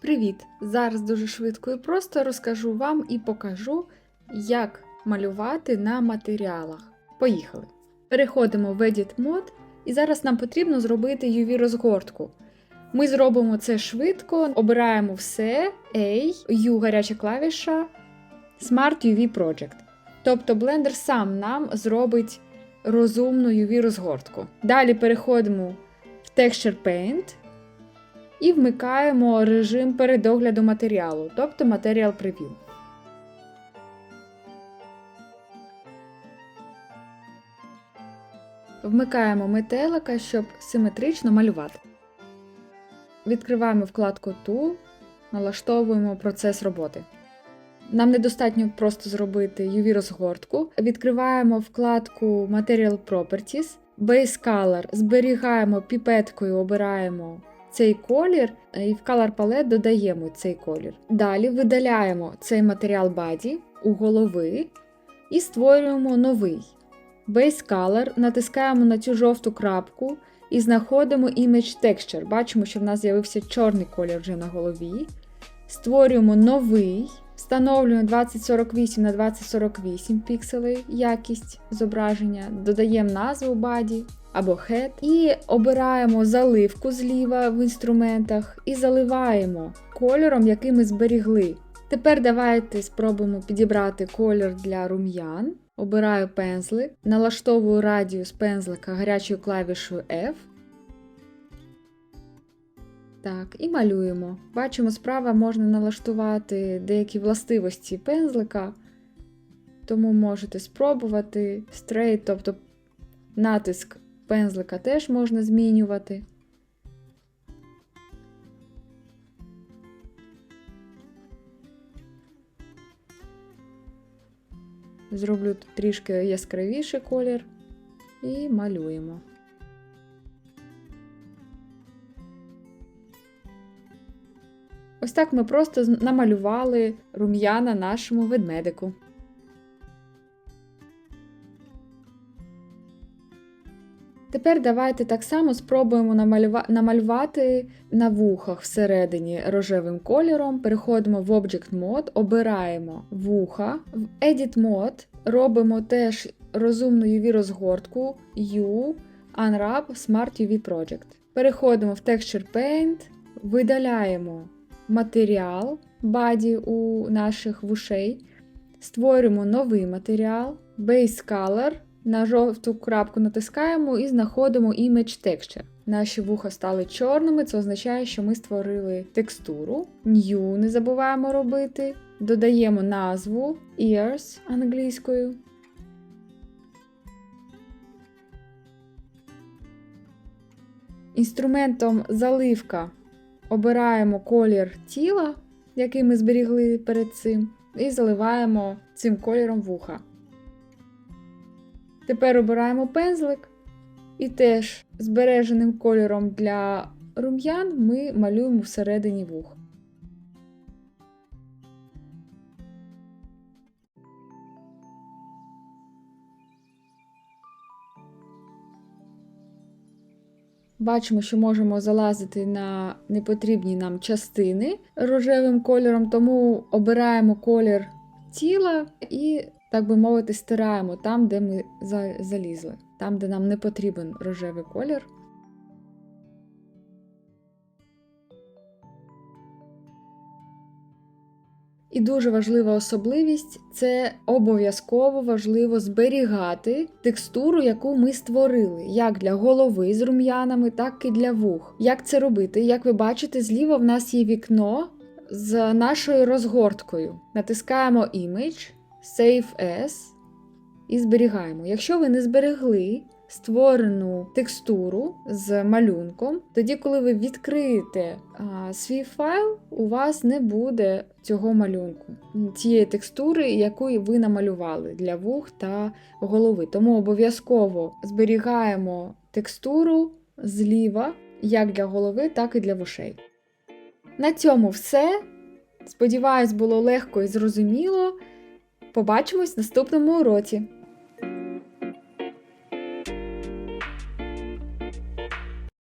Привіт! Зараз дуже швидко і просто розкажу вам і покажу, як малювати на матеріалах. Поїхали! Переходимо в Edit Mode, і зараз нам потрібно зробити UV розгортку. Ми зробимо це швидко, обираємо все, A, U гаряча клавіша, Smart UV Project. Тобто Blender сам нам зробить розумну UV розгортку. Далі переходимо в Texture Paint і вмикаємо режим передогляду матеріалу, тобто Material Preview. Вмикаємо метелика, щоб симетрично малювати. Відкриваємо вкладку Tool, налаштовуємо процес роботи. Нам недостатньо просто зробити UV-розгортку. Відкриваємо вкладку Material Properties, Base Color, зберігаємо піпеткою, обираємо цей колір і в Color Palette додаємо цей колір. Далі видаляємо цей матеріал баді у голови і створюємо новий. Base Color, натискаємо на цю жовту крапку і знаходимо Image Texture. Бачимо, що в нас з'явився чорний колір вже на голові. Створюємо новий. Встановлюємо 2048 на 2048 пікселей якість зображення, додаємо назву body або head і обираємо заливку зліва в інструментах і заливаємо кольором, який ми зберігли. Тепер давайте спробуємо підібрати колір для рум'ян. Обираю пензлик, налаштовую радіус пензлика гарячою клавішою F. Так, і малюємо. Бачимо, справа можна налаштувати деякі властивості пензлика, тому можете спробувати стрейт, тобто натиск пензлика теж можна змінювати. Зроблю трішки яскравіший колір і малюємо. Ось так ми просто намалювали рум'яна нашому ведмедику. Тепер давайте так само спробуємо намалюва- намалювати на вухах всередині рожевим кольором. Переходимо в Object Mode, обираємо вуха. В Edit Mode робимо теж розумну UV розгортку U Unwrap Smart UV Project. Переходимо в Texture Paint, видаляємо матеріал баді у наших вушей, створюємо новий матеріал, Base Color, на жовту крапку натискаємо і знаходимо Image Texture. Наші вуха стали чорними, це означає, що ми створили текстуру. New не забуваємо робити. Додаємо назву Ears англійською. Інструментом заливка обираємо колір тіла, який ми зберігли перед цим, і заливаємо цим кольором вуха. Тепер обираємо пензлик і теж збереженим кольором для рум'ян ми малюємо всередині вух. Бачимо, що можемо залазити на непотрібні нам частини рожевим кольором, тому обираємо колір тіла і, так би мовити, стираємо там, де ми залізли, там, де нам не потрібен рожевий колір. І дуже важлива особливість це обов'язково важливо зберігати текстуру, яку ми створили, як для голови з рум'янами, так і для вух. Як це робити? Як ви бачите, зліва в нас є вікно з нашою розгорткою. Натискаємо Image, Save As і зберігаємо. Якщо ви не зберегли створену текстуру з малюнком, тоді, коли ви відкриєте а, свій файл, у вас не буде цього малюнку, цієї текстури, яку ви намалювали для вух та голови. Тому обов'язково зберігаємо текстуру зліва, як для голови, так і для вушей. На цьому все. Сподіваюсь, було легко і зрозуміло. Побачимось в наступному уроці.